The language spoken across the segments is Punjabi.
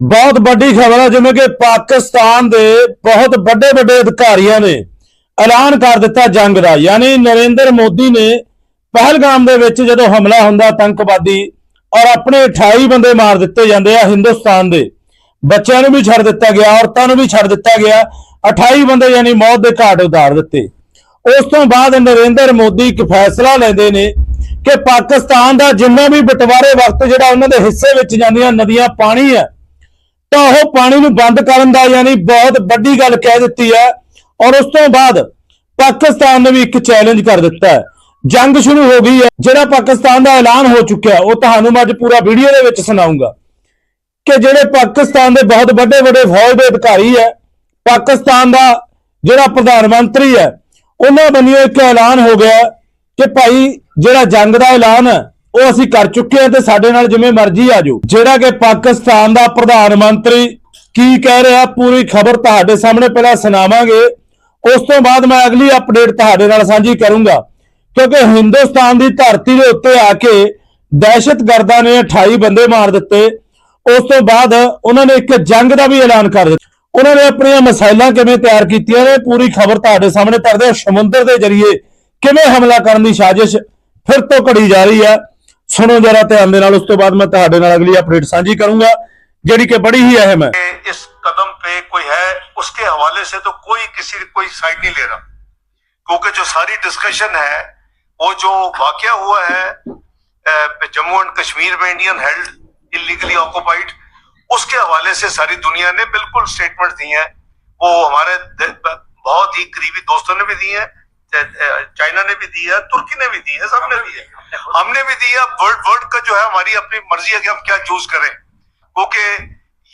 ਬਹੁਤ ਵੱਡੀ ਖਬਰ ਹੈ ਜਿਵੇਂ ਕਿ ਪਾਕਿਸਤਾਨ ਦੇ ਬਹੁਤ ਵੱਡੇ ਵੱਡੇ ਅਧਿਕਾਰੀਆਂ ਨੇ ਐਲਾਨ ਕਰ ਦਿੱਤਾ ਜੰਗ ਦਾ। ਯਾਨੀ ਨਰਿੰਦਰ ਮੋਦੀ ਨੇ ਪਹਿਲਗਾਮ ਦੇ ਵਿੱਚ ਜਦੋਂ ਹਮਲਾ ਹੁੰਦਾ ਆਤੰਕਵਾਦੀ ਔਰ ਆਪਣੇ 28 ਬੰਦੇ ਮਾਰ ਦਿੱਤੇ ਜਾਂਦੇ ਆ ਹਿੰਦੁਸਤਾਨ ਦੇ। ਬੱਚਿਆਂ ਨੂੰ ਵੀ ਛੱਡ ਦਿੱਤਾ ਗਿਆ, ਔਰਤਾਂ ਨੂੰ ਵੀ ਛੱਡ ਦਿੱਤਾ ਗਿਆ 28 ਬੰਦੇ ਯਾਨੀ ਮੌਤ ਦੇ ਘਾਟ ਉਤਾਰ ਦਿੱਤੇ। ਉਸ ਤੋਂ ਬਾਅਦ ਨਰਿੰਦਰ ਮੋਦੀ ਇੱਕ ਫੈਸਲਾ ਲੈਂਦੇ ਨੇ ਕਿ ਪਾਕਿਸਤਾਨ ਦਾ ਜਿੰਨਾ ਵੀ ਬਟਵਾਰੇ ਵਕਤ ਜਿਹੜਾ ਉਹਨਾਂ ਦੇ ਹਿੱਸੇ ਵਿੱਚ ਜਾਂਦੀਆਂ ਨਦੀਆਂ ਪਾਣੀ ਹੈ ਤਾਂ ਉਹ ਪਾਣੀ ਨੂੰ ਬੰਦ ਕਰਨ ਦਾ ਯਾਨੀ ਬਹੁਤ ਵੱਡੀ ਗੱਲ ਕਹਿ ਦਿੱਤੀ ਹੈ ਔਰ ਉਸ ਤੋਂ ਬਾਅਦ ਪਾਕਿਸਤਾਨ ਨੇ ਵੀ ਇੱਕ ਚੈਲੰਜ ਕਰ ਦਿੱਤਾ ਹੈ। ਜੰਗ ਸ਼ੁਰੂ ਹੋ ਗਈ ਹੈ। ਜਿਹੜਾ ਪਾਕਿਸਤਾਨ ਦਾ ਐਲਾਨ ਹੋ ਚੁੱਕਿਆ ਉਹ ਤੁਹਾਨੂੰ ਮੈਂ ਅੱਜ ਪੂਰਾ ਵੀਡੀਓ ਦੇ ਵਿੱਚ ਸੁਣਾਉਂਗਾ ਕਿ ਜਿਹੜੇ ਪਾਕਿਸਤਾਨ ਦੇ ਬਹੁਤ ਵੱਡੇ ਵੱਡੇ ਫੌਜ ਦੇ ਅਧਿਕਾਰੀ ਹੈ, ਪਾਕਿਸਤਾਨ ਦਾ ਜਿਹੜਾ ਪ੍ਰਧਾਨ ਮੰਤਰੀ ਹੈ, ਉਹਨਾਂ ਵੱਲੋਂ ਇੱਕ ਐਲਾਨ ਹੋ ਗਿਆ ਕਿ ਭਾਈ ਜਿਹੜਾ ਜੰਗ ਦਾ ਐਲਾਨ ਹੈ ਉਹ ਅਸੀਂ ਕਰ ਚੁੱਕੇ ਹਾਂ ਤੇ ਸਾਡੇ ਨਾਲ ਜਿਵੇਂ ਮਰਜ਼ੀ ਆ ਜਾਓ। ਜਿਹੜਾ ਕਿ ਪਾਕਿਸਤਾਨ ਦਾ ਪ੍ਰਧਾਨ ਮੰਤਰੀ ਕੀ ਕਹਿ ਰਿਹਾ, ਪੂਰੀ ਖਬਰ ਤੁਹਾਡੇ ਸਾਹਮਣੇ ਪਹਿਲਾਂ ਸੁਣਾਵਾਂਗੇ। ਉਸ ਤੋਂ ਬਾਅਦ ਮੈਂ ਅਗਲੀ ਅਪਡੇਟ ਤੁਹਾਡੇ ਨਾਲ ਸਾਂਝੀ ਕਰੂੰਗਾ। ਕਿਉਂਕਿ ਹਿੰਦੁਸਤਾਨ ਦੀ ਧਰਤੀ ਦੇ ਉੱਤੇ ਆ ਕੇ ਦਹਿਸ਼ਤਗਰਦਾਂ ਨੇ 28 ਬੰਦੇ ਮਾਰ ਦਿੱਤੇ। ਉਸ ਤੋਂ ਬਾਅਦ ਉਹਨਾਂ ਨੇ ਇੱਕ ਜੰਗ ਦਾ ਵੀ ਐਲਾਨ ਕਰ ਦਿੱਤਾ। ਉਹਨਾਂ ਨੇ ਆਪਣੀਆਂ ਮਸਾਇਲਾਂ ਕਿਵੇਂ ਤਿਆਰ ਕੀਤੀਆਂ ਨੇ, ਪੂਰੀ ਖਬਰ ਤੁਹਾਡੇ ਸਾਹਮਣੇ ਧਰਦੇ ਹਾਂ। ਸਮੁੰਦਰ ਦੇ ਜ਼ਰੀਏ ਕਿਵੇਂ ਹਮਲਾ ਕਰਨ ਦੀ ਸਾਜ਼ਿਸ਼ ਫਿਰ ਤੋਂ ਘੜੀ ਜਾ ਰਹੀ ਹੈ। ਸੁਣੋ ਜਰਾ ਧਿਆਨ ਦੇ ਨਾਲ ਉਸ ਤੋਂ ਬਾਅਦ ਮੈਂ ਤੁਹਾਡੇ ਨਾਲ ਅਗਲੀ ਅਪਡੇਟ ਸਾਂਝੀ ਕਰੂੰਗਾ ਜਿਹੜੀ ਕਿ ਬੜੀ ਹੀ ਅਹਿਮ ਹੈ कि इस कदम पे कोई है उसके हवाले से तो कोई किसी कोई साइड नहीं ले रहा क्योंकि जो सारी डिस्कशन है वो जो वाकया हुआ है अ, जम्मू एंड कश्मीर में इंडियन हेल्ड इलीगली ऑक्युपाइड उसके हवाले से सारी दुनिया ने बिल्कुल स्टेटमेंट दी हैं वो हमारे द- बहुत ही करीबी दोस्तों ने भी दी है چائنا نے بھی دی ہے ترکی نے بھی دی ہے سب نے دیا ہم نے بھی دی دیا ورڈ ورڈ کا جو ہے ہماری اپنی مرضی ہے کہ ہم کیا چوز کریں۔ کیونکہ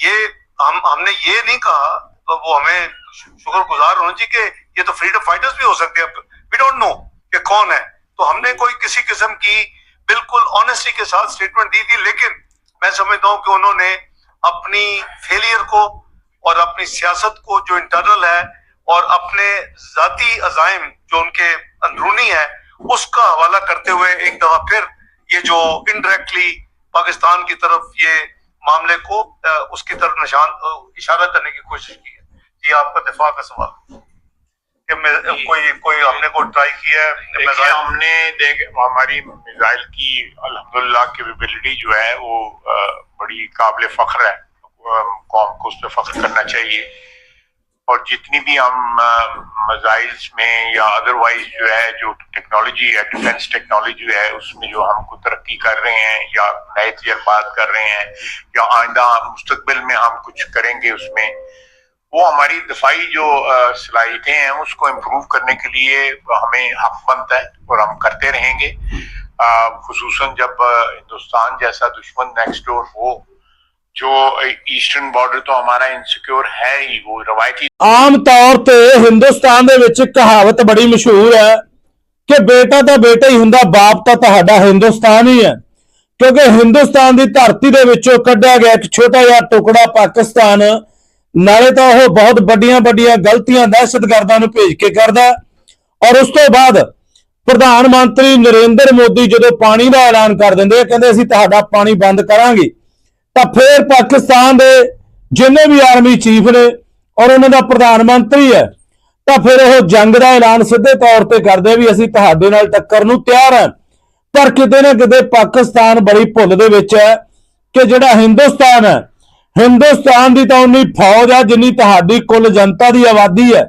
یہ ہم ہم نے یہ نہیں کہا تو وہ ہمیں شکر گزار ہونا چاہیے کہ یہ تو فریڈم فائٹرز بھی ہو سکتے ہیں۔ وی ڈونٹ نو کہ کون ہے۔ تو ہم نے کوئی کسی قسم کی بالکل آنےسٹی کے ساتھ سٹیٹمنٹ دی تھی لیکن میں سمجھتا ہوں کہ انہوں نے اپنی فیلئر کو اور اپنی سیاست کو جو انٹرنل ہے اور اپنے ذاتی عزائم جو ان کے اندرونی ہے اس کا حوالہ کرتے ہوئے ایک دفعہ پھر یہ جو انڈائریکٹلی پاکستان کی طرف یہ معاملے کو اس کی طرف نشان اشارہ کرنے کی کوشش کی ہے۔ یہ آپ کا دفاع کا سوال جی۔ کوئی کوئی ہم نے کو ٹرائی کیا ہے؟ ہماری میزائل کی الحمدللہ کیپیبلٹی جو ہے وہ بڑی قابل فخر ہے۔ قوم کو اس پہ فخر کرنا چاہیے۔ اور جتنی بھی ہم مزائلس میں یا ادروائز جو ہے، جو ٹیکنالوجی ہے ڈیفینس ٹیکنالوجی ہے، اس میں جو ہم کو ترقی کر رہے ہیں یا نئے تجربات کر رہے ہیں یا آئندہ مستقبل میں ہم کچھ کریں گے اس میں، وہ ہماری دفاعی جو صلاحیتیں ہیں، اس کو امپروو کرنے کے لیے ہمیں حق بنتا ہے اور ہم کرتے رہیں گے۔ خصوصاً جب ہندوستان جیسا دشمن نیکسٹ ڈور ہو जो ईस्टर्न बॉर्डर तो हमारा इनसिक्योर है ही वो रवायती ਆਮ ਤੌਰ ਤੇ ਹਿੰਦੁਸਤਾਨ ਦੇ ਵਿੱਚ ਕਹਾਵਤ ਬੜੀ ਮਸ਼ਹੂਰ ਹੈ ਕਿ ਬੇਟਾ ਤਾਂ ਬੇਟਾ ਹੀ ਹੁੰਦਾ ਬਾਪ ਤਾਂ ਤੁਹਾਡਾ ਹਿੰਦੁਸਤਾਨ ਹੀ ਹੈ ਕਿਉਂਕਿ ਹਿੰਦੁਸਤਾਨ ਦੀ ਧਰਤੀ ਦੇ ਵਿੱਚੋਂ ਕੱਢਿਆ ਗਿਆ ਇੱਕ ਛੋਟਾ ਜਿਹਾ ਟੁਕੜਾ ਪਾਕਿਸਤਾਨ ਨਾਲੇ ਤਾਂ ਉਹ ਬਹੁਤ ਵੱਡੀਆਂ ਵੱਡੀਆਂ ਗਲਤੀਆਂ ਦਹਿਸ਼ਤਗਰਦਾਂ ਨੂੰ ਭੇਜ ਕੇ ਕਰਦਾ ਹੈ ਔਰ ਉਸ ਤੋਂ ਬਾਅਦ ਪ੍ਰਧਾਨ ਮੰਤਰੀ ਨਰਿੰਦਰ ਮੋਦੀ ਜਦੋਂ ਪਾਣੀ ਦਾ ਐਲਾਨ ਕਰ ਦਿੰਦੇ ਆ ਕਹਿੰਦੇ ਅਸੀਂ ਤੁਹਾਡਾ ਪਾਣੀ ਬੰਦ ਕਰਾਂਗੇ ਤਾਂ ਫਿਰ ਪਾਕਿਸਤਾਨ ਦੇ ਜਿੰਨੇ ਵੀ ਆਰਮੀ ਚੀਫ ਨੇ ਔਰ ਉਹਨਾਂ ਦਾ ਪ੍ਰਧਾਨ ਮੰਤਰੀ ਹੈ, ਤਾਂ ਫਿਰ ਉਹ ਜੰਗ ਦਾ ਐਲਾਨ ਸਿੱਧੇ ਤੌਰ ਤੇ ਕਰਦੇ ਵੀ ਅਸੀਂ ਤੁਹਾਡੇ ਨਾਲ ਟੱਕਰ ਨੂੰ ਤਿਆਰ ਹਾਂ। ਪਰ ਕਿਤੇ ਨਾ ਕਿਤੇ ਪਾਕਿਸਤਾਨ ਬੜੀ ਭੁੱਲ ਦੇ ਵਿੱਚ ਹੈ ਕਿ ਜਿਹੜਾ ਹਿੰਦੁਸਤਾਨ ਹੈ, ਹਿੰਦੁਸਤਾਨ ਦੀ ਤਾਂ ਉਨੀ ਫੌਜ ਆ ਜਿੰਨੀ ਤੁਹਾਡੀ ਕੁੱਲ ਜਨਤਾ ਦੀ ਆਬਾਦੀ ਹੈ।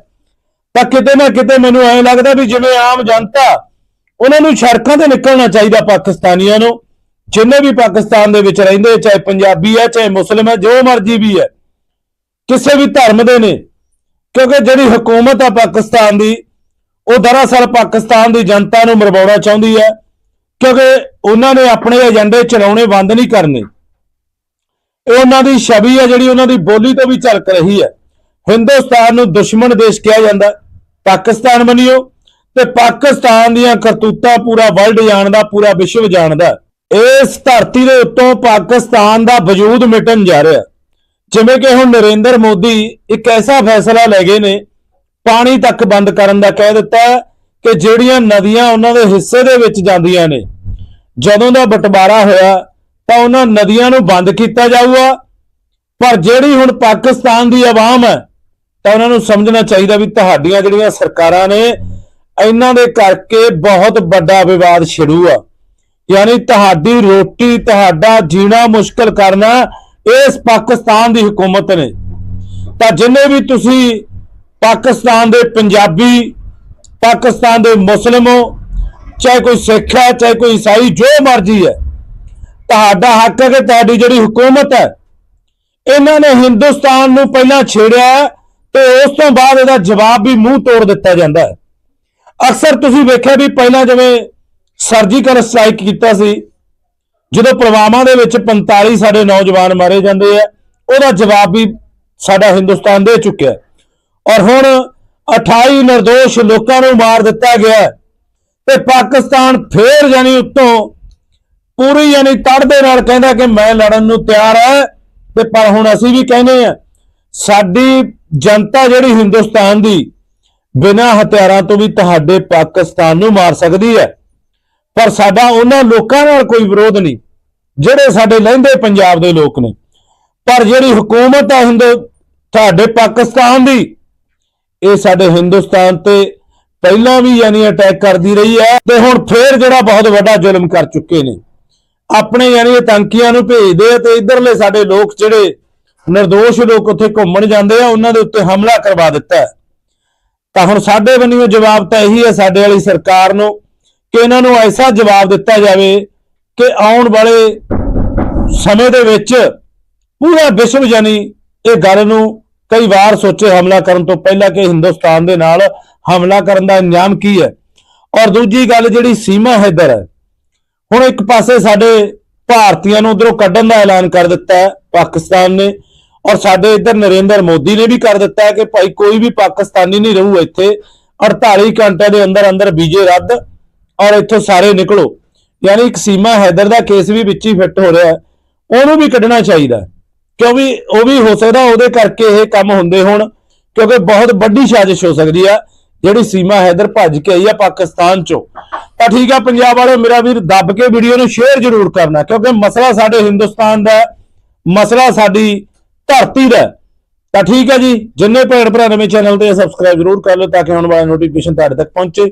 ਤਾਂ ਕਿਤੇ ਨਾ ਕਿਤੇ ਮੈਨੂੰ ਐਂ ਲੱਗਦਾ ਵੀ ਜਿਵੇਂ ਆਮ ਜਨਤਾ, ਉਹਨਾਂ ਨੂੰ ਸੜਕਾਂ ਤੇ ਨਿਕਲਣਾ ਚਾਹੀਦਾ ਪਾਕਿਸਤਾਨੀਆਂ ਨੂੰ ਜਿੰਨੇ ਵੀ ਪਾਕਿਸਤਾਨ ਦੇ ਵਿੱਚ ਰਹਿੰਦੇ, ਚਾਹੇ ਪੰਜਾਬੀ ਹੈ, ਚਾਹੇ ਮੁਸਲਮ ਹੈ, ਜੋ ਮਰਜ਼ੀ ਵੀ ਹੈ, ਕਿਸੇ ਵੀ ਧਰਮ ਦੇ ਨੇ, ਕਿਉਂਕਿ ਜਿਹੜੀ ਹਕੂਮਤ ਆ ਪਾਕਿਸਤਾਨ ਦੀ, ਉਹ ਦਰਅਸਲ ਪਾਕਿਸਤਾਨ ਦੀ ਜਨਤਾ ਨੂੰ ਮਰਵਾਉਣਾ ਚਾਹੁੰਦੀ ਹੈ, ਕਿਉਂਕਿ ਉਹਨਾਂ ਨੇ ਆਪਣੇ ਏਜੰਡੇ ਚਲਾਉਣੇ ਬੰਦ ਨਹੀਂ ਕਰਨੇ। ਇਹ ਉਹਨਾਂ ਦੀ ਛਵੀ ਹੈ, ਜਿਹੜੀ ਉਹਨਾਂ ਦੀ ਬੋਲੀ ਤੋਂ ਵੀ ਝਲਕ ਰਹੀ ਹੈ। ਹਿੰਦੁਸਤਾਨ ਨੂੰ ਦੁਸ਼ਮਣ ਦੇਸ਼ ਕਿਹਾ ਜਾਂਦਾ। ਪਾਕਿਸਤਾਨ ਮੰਨਿਓ, ਤੇ ਪਾਕਿਸਤਾਨ ਦੀਆਂ ਕਰਤੂਤਾਂ ਪੂਰਾ ਵਰਲਡ ਜਾਣਦਾ, ਪੂਰਾ ਵਿਸ਼ਵ ਜਾਣਦਾ। ਇਸ ਧਰਤੀ ਦੇ ਉੱਤੋਂ ਪਾਕਿਸਤਾਨ ਦਾ ਵਜੂਦ ਮਿਟਣ ਜਾ ਰਿਹਾ। ਜਿਵੇਂ ਕਿ ਹੁਣ ਨਰਿੰਦਰ ਮੋਦੀ ਇੱਕ ਐਸਾ ਫੈਸਲਾ ਲੈ ਗਏ ਨੇ, ਪਾਣੀ ਤੱਕ ਬੰਦ ਕਰਨ ਦਾ ਕਹਿ ਦਿੱਤਾ ਕਿ ਜਿਹੜੀਆਂ ਨਦੀਆਂ ਉਹਨਾਂ ਦੇ ਹਿੱਸੇ ਦੇ ਵਿੱਚ ਜਾਂਦੀਆਂ ਨੇ, ਜਦੋਂ ਦਾ ਬਟਵਾਰਾ ਹੋਇਆ ਤਾਂ ਉਹਨਾਂ ਨਦੀਆਂ ਨੂੰ ਬੰਦ ਕੀਤਾ ਜਾਊਗਾ। ਪਰ ਜਿਹੜੀ ਹੁਣ ਪਾਕਿਸਤਾਨ ਦੀ ਆਵਾਮ ਹੈ, ਤਾਂ ਉਹਨਾਂ ਨੂੰ ਸਮਝਣਾ ਚਾਹੀਦਾ ਵੀ ਤੁਹਾਡੀਆਂ ਜਿਹੜੀਆਂ ਸਰਕਾਰਾਂ ਨੇ, ਇਹਨਾਂ ਦੇ ਕਰਕੇ ਬਹੁਤ ਵੱਡਾ ਵਿਵਾਦ ਛਿੜੂ ਆ। ਯਾਨੀ ਤੁਹਾਡੀ ਰੋਟੀ, ਤੁਹਾਡਾ ਜੀਣਾ ਮੁਸ਼ਕਲ ਕਰਨਾ ਇਸ ਪਾਕਿਸਤਾਨ ਦੀ ਹਕੂਮਤ ਨੇ। ਤਾਂ ਜਿੰਨੇ ਵੀ ਤੁਸੀਂ ਪਾਕਿਸਤਾਨ ਦੇ ਪੰਜਾਬੀ, ਪਾਕਿਸਤਾਨ ਦੇ ਮੁਸਲਮੋ ਚਾਹੇ ਕੋਈ ਸਿੱਖ ਹੈ, ਚਾਹੇ ਕੋਈ ਈਸਾਈ, ਜੋ ਮਰਜ਼ੀ ਹੈ, ਤੁਹਾਡਾ ਹੱਕ ਹੈ ਕਿ ਤੁਹਾਡੀ ਜਿਹੜੀ ਹਕੂਮਤ ਹੈ, ਇਹਨਾਂ ਨੇ ਹਿੰਦੁਸਤਾਨ ਨੂੰ ਪਹਿਲਾਂ ਛੇੜਿਆ ਤੇ ਉਸ ਤੋਂ ਬਾਅਦ ਇਹਦਾ ਜਵਾਬ ਵੀ ਮੂੰਹ ਤੋੜ ਦਿੱਤਾ ਜਾਂਦਾ ਹੈ। ਅਕਸਰ ਤੁਸੀਂ ਵੇਖਿਆ ਵੀ ਪਹਿਲਾਂ ਜਿਵੇਂ ਸਰਜੀਕਲ ਸਟ੍ਰਾਈਕ ਕੀਤਾ ਸੀ। ਜਦੋਂ ਪੁਲਵਾਮਾ ਦੇ ਵਿੱਚ 45 ਸਾਡੇ ਨੌਜਵਾਨ ਮਾਰੇ ਜਾਂਦੇ ਆ, ਉਹਦਾ ਜਵਾਬ ਵੀ ਸਾਡਾ ਹਿੰਦੁਸਤਾਨ ਦੇ ਚੁੱਕਿਆ। ਔਰ ਹੁਣ 28 ਨਿਰਦੋਸ਼ ਲੋਕਾਂ ਨੂੰ ਮਾਰ ਦਿੱਤਾ ਗਿਆ ਹੈ ਤੇ ਪਾਕਿਸਤਾਨ ਫੇਰ ਯਾਨੀ ਉੱਤੋਂ ਪੂਰੀ ਯਾਨੀ ਤੜ ਦੇ ਨਾਲ ਕਹਿੰਦਾ ਕਿ ਮੈਂ ਲੜਨ ਨੂੰ ਤਿਆਰ ਹੈ ਤੇ ਪਰ ਹੁਣ ਅਸੀਂ ਵੀ ਕਹਿੰਦੇ ਆ, ਸਾਡੀ ਜਨਤਾ ਜਿਹੜੀ ਹਿੰਦੁਸਤਾਨ ਦੀ ਬਿਨਾਂ ਹਥਿਆਰਾਂ ਤੋਂ ਵੀ ਤੁਹਾਡੇ ਪਾਕਿਸਤਾਨ ਨੂੰ ਮਾਰ ਸਕਦੀ ਹੈ। ਪਰ ਸਾਡਾ ਉਹਨਾਂ ਲੋਕਾਂ ਨਾਲ ਕੋਈ ਵਿਰੋਧ ਨਹੀਂ, ਜਿਹੜੇ ਸਾਡੇ ਲਹਿੰਦੇ ਪੰਜਾਬ ਦੇ ਲੋਕ ਨੇ। ਪਰ ਜਿਹੜੀ ਹਕੂਮਤ ਆ ਹਿੰਦੂ, ਤੁਹਾਡੇ ਪਾਕਿਸਤਾਨ ਦੀ, ਇਹ ਸਾਡੇ ਹਿੰਦੁਸਤਾਨ ਤੇ ਪਹਿਲਾਂ ਵੀ ਯਾਨੀ ਅਟੈਕ ਕਰਦੀ ਰਹੀ ਹੈ ਤੇ ਹੁਣ ਫੇਰ ਜਿਹੜਾ ਬਹੁਤ ਵੱਡਾ ਜ਼ੁਲਮ ਕਰ ਚੁੱਕੇ ਨੇ। ਆਪਣੇ ਯਾਨੀ ਆਤੰਕੀਆਂ ਨੂੰ ਭੇਜਦੇ ਆ ਤੇ ਇਧਰਲੇ ਸਾਡੇ ਲੋਕ ਜਿਹੜੇ ਨਿਰਦੋਸ਼ ਲੋਕ ਉੱਥੇ ਘੁੰਮਣ ਜਾਂਦੇ ਆ, ਉਹਨਾਂ ਦੇ ਉੱਤੇ ਹਮਲਾ ਕਰਵਾ ਦਿੱਤਾ ਤਾਂ ਹੁਣ ਸਾਡੇ ਵੱਲੋਂ ਜਵਾਬ ਤਾਂ ਇਹੀ ਹੈ, ਸਾਡੇ ਵਾਲੀ ਸਰਕਾਰ ਨੂੰ ਕਿ ਇਹਨਾਂ ਨੂੰ ਐਸਾ ਜਵਾਬ ਦਿੱਤਾ ਜਾਵੇ ਕਿ ਆਉਣ ਵਾਲੇ ਸਮੇਂ ਦੇ ਵਿੱਚ ਪੂਰਾ ਵਿਸ਼ਵ ਯਾਨੀ ਇਹ ਗੱਲ ਨੂੰ ਕਈ ਵਾਰ ਸੋਚੇ ਹਮਲਾ ਕਰਨ ਤੋਂ ਪਹਿਲਾਂ ਕਿ ਹਿੰਦੁਸਤਾਨ ਦੇ ਨਾਲ ਹਮਲਾ ਕਰਨ ਦਾ ਅੰਜਾਮ ਕੀ ਹੈ। ਔਰ ਦੂਜੀ ਗੱਲ ਜਿਹੜੀ ਸੀਮਾ ਹੈਦਰ ਹੈ, ਹੁਣ ਇੱਕ ਪਾਸੇ ਸਾਡੇ ਭਾਰਤੀਆਂ ਨੂੰ ਉਧਰੋਂ ਕੱਢਣ ਦਾ ਐਲਾਨ ਕਰ ਦਿੱਤਾ ਹੈ ਪਾਕਿਸਤਾਨ ਨੇ, ਔਰ ਸਾਡੇ ਇੱਧਰ ਨਰਿੰਦਰ ਮੋਦੀ ਨੇ ਵੀ ਕਰ ਦਿੱਤਾ ਹੈ ਕਿ ਭਾਈ ਕੋਈ ਵੀ ਪਾਕਿਸਤਾਨੀ ਨਹੀਂ ਰਹੂ ਇੱਥੇ। 48 ਘੰਟਿਆਂ ਦੇ ਅੰਦਰ ਅੰਦਰ ਵੀਜ਼ੇ ਰੱਦ। ਔਰ ਇੱਥੋਂ ਸਾਰੇ ਨਿਕਲੋ। ਯਾਨੀ ਇੱਕ ਸੀਮਾ ਹੈਦਰ ਦਾ ਕੇਸ ਵੀ ਵਿੱਚ ਹੀ ਫਿੱਟ ਹੋ ਰਿਹਾ ਉਹਨੂੰ ਵੀ ਕੱਢਣਾ ਚਾਹੀਦਾ ਕਿਉਂਕਿ ਉਹ ਵੀ ਹੋ ਸਕਦਾ ਉਹਦੇ ਕਰਕੇ ਇਹ ਕੰਮ ਹੁੰਦੇ ਹੋਣ, ਕਿਉਂਕਿ ਬਹੁਤ ਵੱਡੀ ਸਾਜ਼ਿਸ਼ ਹੋ ਸਕਦੀ ਆ, ਜਿਹੜੀ ਸੀਮਾ ਹੈਦਰ ਭੱਜ ਕੇ ਆਈ ਆ ਪਾਕਿਸਤਾਨ ਚੋਂ। ਤਾਂ ਠੀਕ ਆ, ਪੰਜਾਬ ਵਾਲੇ ਮੇਰਾ ਵੀਰ, ਦੱਬ ਕੇ ਵੀਡੀਓ ਨੂੰ ਸ਼ੇਅਰ ਜ਼ਰੂਰ ਕਰਨਾ, ਕਿਉਂਕਿ ਮਸਲਾ ਸਾਡੇ ਹਿੰਦੁਸਤਾਨ ਦਾ ਮਸਲਾ ਸਾਡੀ ਧਰਤੀ ਦਾ ਤਾਂ ਠੀਕ ਹੈ ਜੀ, ਜਿੰਨੇ ਭੈਣ ਭਰਾ ਨਵੇਂ ਚੈਨਲ ਤੇ ਸਬਸਕ੍ਰਾਈਬ ਜ਼ਰੂਰ ਕਰ ਲਓ, ਤਾਂ ਕਿ ਆਉਣ ਵਾਲਾ ਨੋਟੀਫਿਕੇਸ਼ਨ ਤੁਹਾਡੇ ਤੱਕ ਪਹੁੰਚੇ।